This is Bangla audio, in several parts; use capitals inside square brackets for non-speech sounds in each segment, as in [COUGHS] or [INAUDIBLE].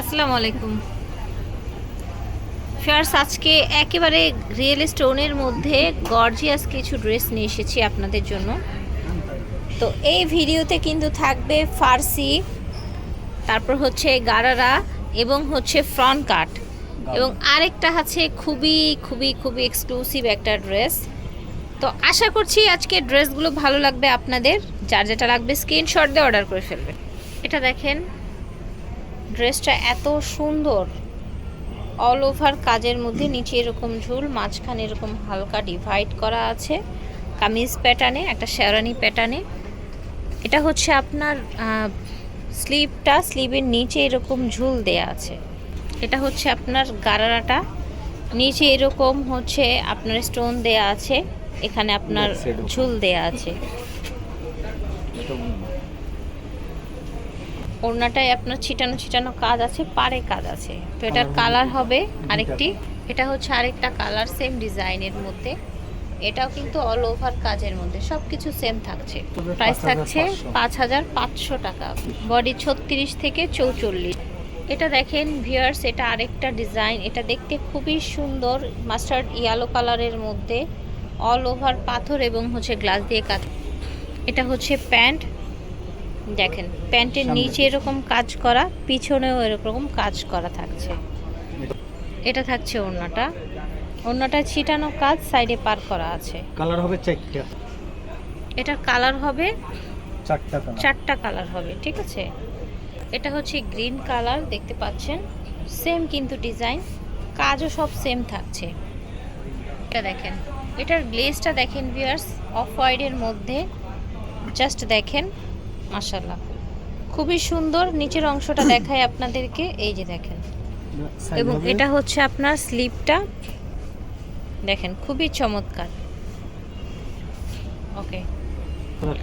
আসসালামু আলাইকুম ফার্স আজকে একেবারে রিয়েল স্টোনের মধ্যে গর্জিয়াস কিছু ড্রেস নিয়ে এসেছি আপনাদের জন্য। তো এই ভিডিওতে কিন্তু থাকবে ফার্সি, তারপর হচ্ছে গারারা এবং হচ্ছে ফ্রন্ট কাট এবং আরেকটা আছে খুবই খুবই খুবই এক্সক্লুসিভ একটা ড্রেস তো আশা করছি আজকে ড্রেসগুলো ভালো লাগবে আপনাদের। যার যেটা লাগবে স্ক্রিনশট দিয়ে অর্ডার করে ফেলবেন। এটা দেখেন ড্রেসটা এত সুন্দর। অল ওভার কাজের মধ্যে নিচে এরকম ঝুল মাঝখানে এরকম হালকা ডিভাইড করা আছে। কামিজ প্যাটার্নে একটা শেরানি প্যাটার্নে এটা হচ্ছে আপনার স্লিভটা স্লিভের নিচে এরকম ঝুল দেয়া আছে। এটা হচ্ছে আপনার গারারাটা। নিচে এরকম হচ্ছে আপনার স্টোন দেয়া আছে। এখানে আপনার। ঝুল দেয়া আছে। ওড়নাটায় আপনার ছিটানো ছিটানো কাজ আছে পারে কাজ আছে। তো এটার কালার হবে আরেকটি। এটা হচ্ছে আরেকটা কালার সেম ডিজাইনের মধ্যে। এটাও কিন্তু অল ওভার কাজের মধ্যে সব কিছু সেম থাকছে প্রাইস থাকছে পাঁচ হাজার পাঁচশো টাকা। বডি ছত্রিশ থেকে চৌচল্লিশ। এটা দেখেন ভিয়ার্স এটা আরেকটা ডিজাইন এটা দেখতে খুবই সুন্দর মাস্টার্ড ইয়েলো কালারের মধ্যে অল ওভার পাথর এবং হচ্ছে গ্লাস দিয়ে কাজ। এটা হচ্ছে প্যান্ট। দেখেন প্যান্টের নিচে এরকম কাজ করা পিছনেও এরকম কাজ করা থাকছে। এটা থাকছে ওড়নাটা। ওড়নাটা ছিটানো কাজ সাইডে পার করা আছে। কালার হবে চারটা। এটার কালার হবে চারটা কালার। চারটা কালার হবে ঠিক আছে? এটা হচ্ছে গ্রিন কালার দেখতে পাচ্ছেন? সেম কিন্তু ডিজাইন কাজও সব সেম থাকছে। এটা দেখেন এটার গ্লেজটা দেখেন ভিউয়ার্স অফ হোয়াইটের মধ্যে জাস্ট দেখেন। মাশাল্লাহ খুবই সুন্দর নিচের অংশটা [COUGHS] দেখায় আপনাদেরকে এই যে দেখেন। এবং এটা হচ্ছে আপনার স্লিপটা। দেখেন খুবই চমৎকার। ওকে।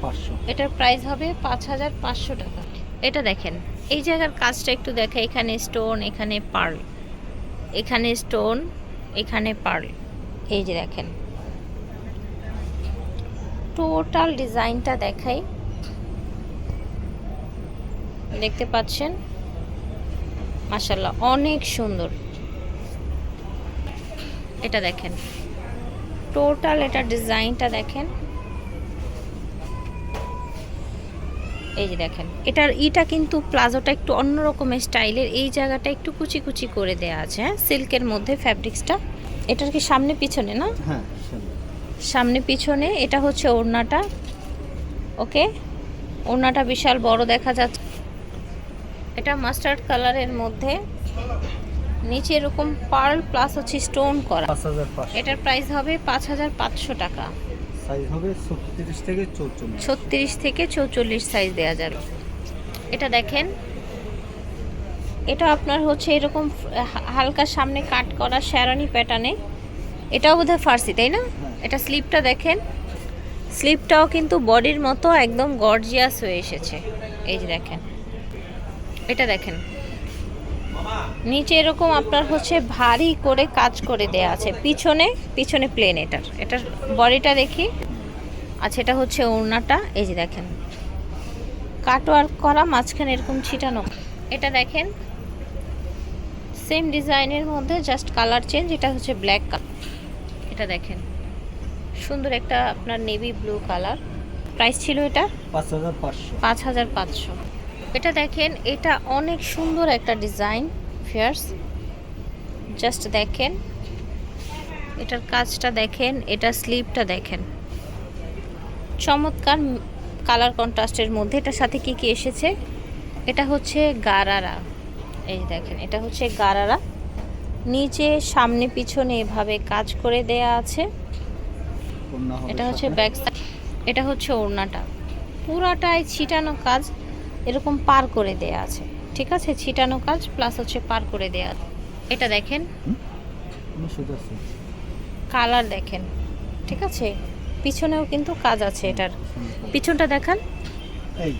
পাঁচশো। এটার প্রাইস হবে পাঁচ হাজার পাঁচশো টাকা। এটা দেখেন এই জায়গার কাজটা একটু দেখে এখানে স্টোন এখানে পার্ল। এখানে স্টোন এখানে পার্ল। এই যে দেখেন। টোটাল ডিজাইনটা দেখাই। দেখতে পাচ্ছেন? মাশাল্লাহ অনেক সুন্দর। এটা দেখেন। টোটাল এটা ডিজাইনটা দেখেন। এই যে দেখেন এটার ইটা কিন্তু প্লাজোটা একটু অন্যরকম স্টাইলের এই জায়গাটা একটু কুচি কুচি করে দেয়া আছে হ্যাঁ? সিল্কের মধ্যে ফ্যাব্রিক্সটা। এটার কি সামনে পিছনে না? হ্যাঁ সামনে পিছনে এটা হচ্ছে ওড়নাটা। ওকে? ওড়নাটা বিশাল বড় দেখা যাচ্ছে। এটা মাস্টার্ড কালারের মধ্যে। নিচে এরকম পার্ল প্লাস হচ্ছে স্টোন করা। এটার প্রাইস হবে পাঁচ হাজার পাঁচশো টাকা। সাইজ হবে ছত্রিশ থেকে চৌচল্লিশ। ছত্রিশ থেকে চৌচল্লিশ সাইজ দেওয়া যাবে। এটা দেখেন। এটা আপনার হচ্ছে এরকম হালকা সামনে কাট করা শ্যারানি প্যাটার্নে। এটাও বোধহয় ফার্সি তাই না? হ্যাঁ। এটা স্লিপটা দেখেন। স্লিপটাও কিন্তু বডির মতো একদম গর্জিয়াস হয়ে এসেছে। এই যে দেখেন। এটা দেখেন। নিচে এরকম আপনার হচ্ছে ভারী করে কাজ করে দেয়া আছে। পিছনে পিছনে প্লেন এটার। এটার বডিটা দেখি। আচ্ছা এটা হচ্ছে ওড়নাটা। এই যে দেখেন। কাটওয়ার্ক করা মাঝখানে এরকম ছিটানো। এটা দেখেন। সেম ডিজাইনের মধ্যে জাস্ট কালার চেঞ্জ এটা হচ্ছে ব্ল্যাক কালার এটা দেখেন। সুন্দর একটা আপনার নেভি ব্লু কালার প্রাইস ছিল এটা? পাঁচ হাজার পাঁচশো। পাঁচ হাজার পাঁচশো। এটা দেখেন এটা অনেক সুন্দর একটা ডিজাইন ফিয়ার্স জাস্ট দেখেন এটার কাজটা দেখেন এটা স্লিপটা দেখেন। চমৎকার কালার কন্ট্রাস্টের মধ্যে এটার সাথে কি কি এসেছে? এটা হচ্ছে গারারা। এই যে দেখেন এটা হচ্ছে গারারা। নিচে সামনে পিছনে এভাবে কাজ করে দেয়া আছে। এটা হচ্ছে। ব্যাক এটা হচ্ছে ওড়নাটা। পুরাটাই ছিটানো কাজ। এরকম পার করে দেয়া আছে। ঠিক আছে? ছিটানো কাজ প্লাস হচ্ছে পার করে দেয়া। এটা দেখেন। কালার দেখেন। ঠিক আছে? পিছনেও কিন্তু কাজ আছে এটার। পিছনটা দেখান। এই।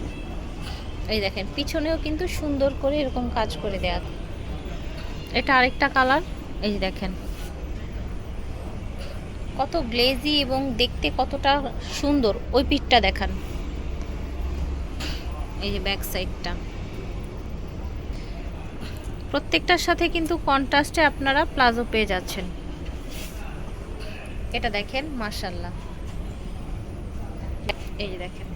এই দেখেন পিছনেও কিন্তু সুন্দর করে এরকম কাজ করে দেয়া। এটা আরেকটা কালার এই দেখেন। কত গ্লেজি এবং দেখতে কতটা সুন্দর। ওই পিঠটা দেখান। এই যে ব্যাক সাইডটা প্রত্যেকটার সাথে কিন্তু কন্ট্রাস্টে আপনারা প্লাজো পেয়ে যাচ্ছেন। এটা দেখেন মার্শাল্লাহ এই যে দেখেন।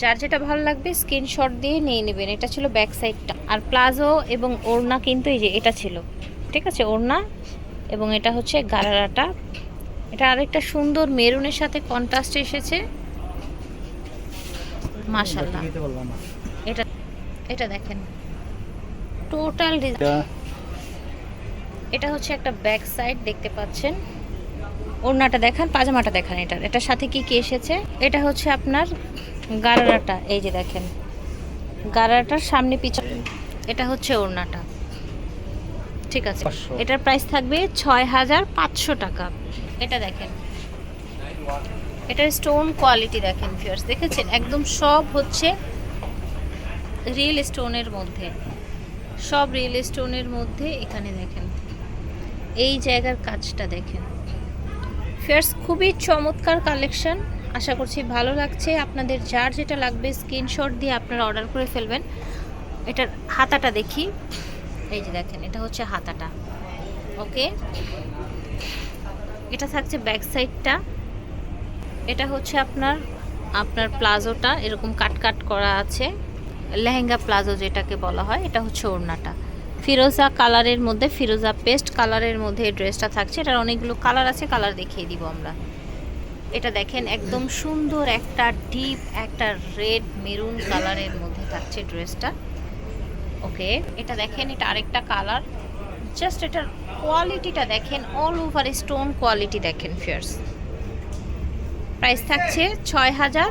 যার যেটা ভালো লাগবে স্ক্রিনশট দিয়ে নিয়ে নেবেন। এটা ছিল ব্যাক সাইডটা আর প্লাজো এবং ওড়না কিন্তু এই যে এটা ছিল। ঠিক আছে, ওড়না এবং এটা হচ্ছে গারারাটা। এটা আরেকটা সুন্দর মেরুনের সাথে কন্ট্রাস্ট এসেছে। এটা এটা দেখেন। টোটাল এটা। এটা হচ্ছে একটা ব্যাক সাইড দেখতে পাচ্ছেন। ওড়নাটা দেখান পাজামাটা দেখান এটার। এটার সাথে কি কি এসেছে? এটা হচ্ছে আপনার গারারাটা এই যে দেখেন। গারারাটার সামনে পিছনে এটা হচ্ছে ওড়নাটা। ঠিক আছে। এটার প্রাইস থাকবে ছয় হাজার পাঁচশো টাকা। এটা দেখেন। এটার স্টোন কোয়ালিটি দেখেন ফিয়ার্স দেখেছেন? একদম সব হচ্ছে রিয়েল স্টোনের মধ্যে। সব রিয়েল স্টোনের মধ্যে এখানে দেখেন। এই জায়গার কাজটা দেখেন। ফিয়ার্স খুবই চমৎকার কালেকশন আশা করছি ভালো লাগছে। আপনাদের যার যেটা লাগবে স্ক্রিনশট দিয়ে আপনারা অর্ডার করে ফেলবেন। এটার হাতাটা দেখি। এই যে দেখেন, এটা হচ্ছে হাতাটা। ওকে এটা থাকছে ব্যাক সাইডটা এটা হচ্ছে আপনার আপনার প্লাজোটা, এরকম কাট কাট করা আছে। লেহেঙ্গা প্লাজো যেটাকে বলা হয়, এটা হচ্ছে ওড়নাটা। ফিরোজা কালারের মধ্যে, ফিরোজা পেস্ট কালারের মধ্যে ড্রেসটা থাকছে। এটার অনেকগুলো কালার আছে, কালার দেখিয়ে দিব আমরা। এটা দেখেন, একদম সুন্দর একটা ডিপ, একটা রেড মেরুন কালারের মধ্যে থাকছে ড্রেসটা। ওকে, এটা দেখেন, এটা আরেকটা কালার। জাস্ট এটার কোয়ালিটিটা দেখেন অল ওভার স্টোন কোয়ালিটি দেখেন ফিয়ার্স প্রাইস থাকছে ছয় হাজার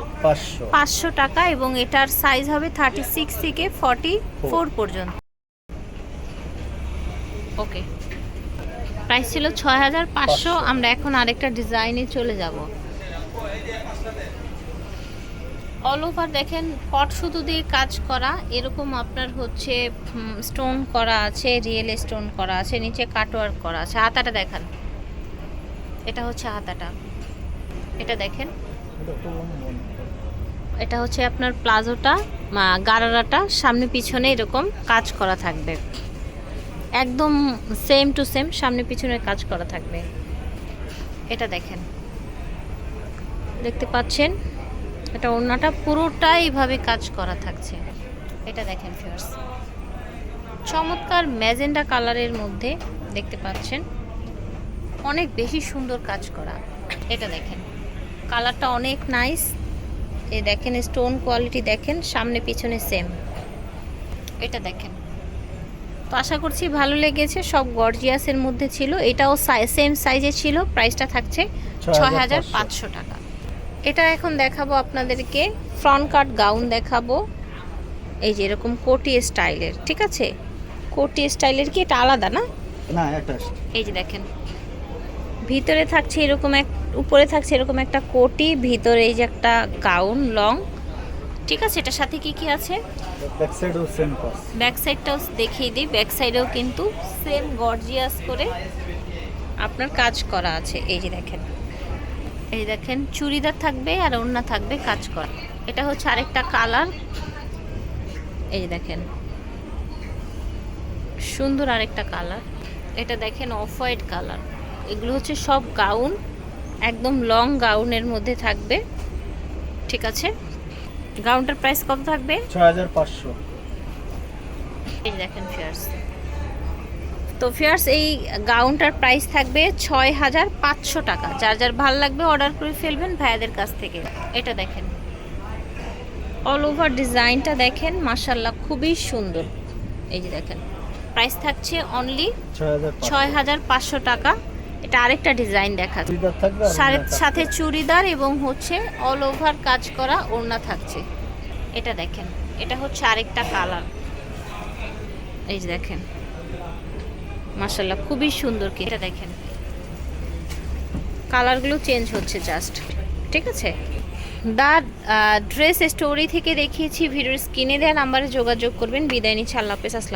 পাঁচশো টাকা এবং এটার সাইজ হবে থার্টি সিক্স থেকে ফর্টি ফোর পর্যন্ত। ওকে প্রাইস ছিল ছয় হাজার পাঁচশো। আমরা এখন আরেকটা ডিজাইনে চলে যাব। অল ওভার দেখেন পট সুতো দিয়ে কাজ করা এরকম আপনার হচ্ছে স্টোন করা আছে রিয়েল স্টোন করা আছে নিচে কাটওয়ার্ক করা আছে। হাতাটা দেখান। এটা হচ্ছে হাতাটা। এটা দেখেন। এটা হচ্ছে আপনার প্লাজোটা গারারাটা। সামনে পিছনে এরকম কাজ করা থাকবে। একদম সেম টু সেম সামনে পিছনে কাজ করা থাকবে। এটা দেখেন। দেখতে পাচ্ছেন? এটা ওড়নাটা পুরোটাই এইভাবে কাজ করা থাকছে। এটা দেখেন ফিয়ার্স চমৎকার ম্যাজেন্ডা কালারের মধ্যে দেখতে পাচ্ছেন? অনেক বেশি সুন্দর কাজ করা। এটা দেখেন। কালারটা অনেক নাইস। এই দেখেন স্টোন কোয়ালিটি দেখেন সামনে পিছনে সেম। এটা দেখেন। তো আশা করছি ভালো লেগেছে সব গর্জিয়াসের মধ্যে ছিল। এটাও সেম সাইজে ছিল প্রাইসটা থাকছে ছয় হাজার পাঁচশো। টাকা। এটা এখন দেখাবো আপনাদেরকে ফ্রন্ট কাট গাউন দেখাবো। এই যে এরকম কোটি স্টাইলের ঠিক আছে? কোটি স্টাইলের কি এটা আলাদা না? এই যে দেখেন ভিতরে থাকছে এরকম এক উপরে থাকছে এরকম একটা কোটি ভিতরে এই যে একটা গাউন লং। ঠিক আছে এটার সাথে কি কি আছে? ব্যাক সাইডটাও দেখিয়ে দিই। ব্যাক সাইডেও কিন্তু সেম গর্জিয়াস করে আপনার কাজ করা আছে। এই যে দেখেন। এই দেখেন চুড়িদার থাকবে আর ওড়না থাকবে কাজ করা। এটা হচ্ছে আরেকটা কালার। এই যে দেখেন। সুন্দর আরেকটা কালার। এটা দেখেন অফ হোয়াইট কালার। এগুলো হচ্ছে সব গাউন একদম লং গাউনের মধ্যে থাকবে ঠিক আছে? গাউনটার প্রাইস কত থাকবে? হাজার পাঁচশো। এই দেখেন ফিয়ার্স তো ফিয়ার্স এই গাউনটার প্রাইস থাকবে ছয় হাজার পাঁচশো টাকা। যার যার ভালো লাগবে অর্ডার করে ফেলবেন ভাইয়াদের কাছ থেকে। এটা দেখেন। অল ওভার ডিজাইনটা দেখেন মাসাল্লাহ খুবই সুন্দর। এই যে দেখেন। প্রাইস থাকছে অনলি ছয় হাজার পাঁচশো টাকা। এটা আরেকটা ডিজাইন চুড়িদার সাথে চুড়িদার এবং হচ্ছে অল ওভার কাজ করা ওড়না থাকছে। এটা দেখেন এটা হচ্ছে আরেকটা কালার। এই যে দেখেন মাসাল্লাহ খুবই সুন্দর কি এটা দেখেন কালারগুলো চেঞ্জ হচ্ছে জাস্ট ঠিক আছে? দা ড্রেস স্টোরি থেকে দেখিয়েছি ভিডিওর স্ক্রিনে দেওয়া নাম্বারে যোগাযোগ করবেন। বিদায় নিচ্ছে আল্লাহ হাফেজ আসসালাম